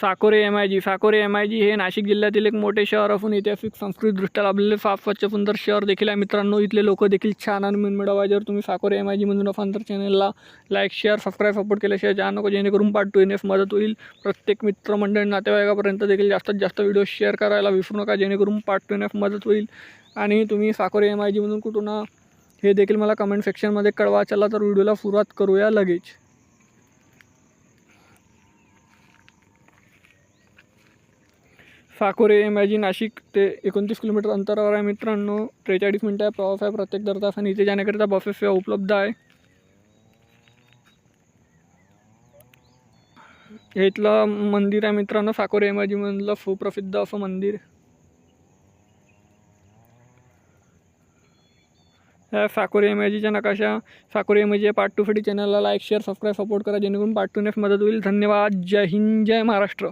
Sakore M I G Sakore M I G हे नाशिक जिल्ह्यातील एक मोठे शहर असून ऐतिहासिक सांस्कृतिकदृष्ट्या लाभलेले साफ स्वच्छ सुंदर शहर देखील आहे. मित्रांनो इथले लोक देखील छान आणि मिळवा जर तुम्ही साकोरे एम आय जी असाल तर चॅनलला लाईक शेअर सबस्क्राईब सपोर्ट केल्याशिवाय ज्या नको जेणेकरून पार्ट टू येण्यास मदत होईल. प्रत्येक मित्रमंडळी नातेवाईकापर्यंत देखील जास्तीत जास्त व्हिडिओ शेअर करायला विसरू नका जेणेकरून पार्ट टू मदत होईल. आणि तुम्ही साकोरे एम आय जीमधून कुठून हे देखील मला कमेंट सेक्शनमध्ये कळवा. चला तर व्हिडिओला सुरुवात करूया लगेच. Sakore M I G Nashik ते एकोणतीस किलोमीटर अंतरावर आहे मित्रांनो. त्रेचाळीस मिनटं आहे प्रवास आहे प्रत्येक दर तास आणि इथे जाण्याकरिता बसेस सेवा उपलब्ध आहे. हे इथलं मंदिर आहे मित्रांनो साकोरे एम आय सुप्रसिद्ध असं मंदिर. ह्या साकोरे एम आय जीच्या नकाशा Sakore M I G part टूसाठी चॅनलला लाईक शेअर सबस्क्राईब सपोर्ट करा जेणेकरून पार्ट टूनेच मदत होईल. धन्यवाद. जय हिंद जय महाराष्ट्र.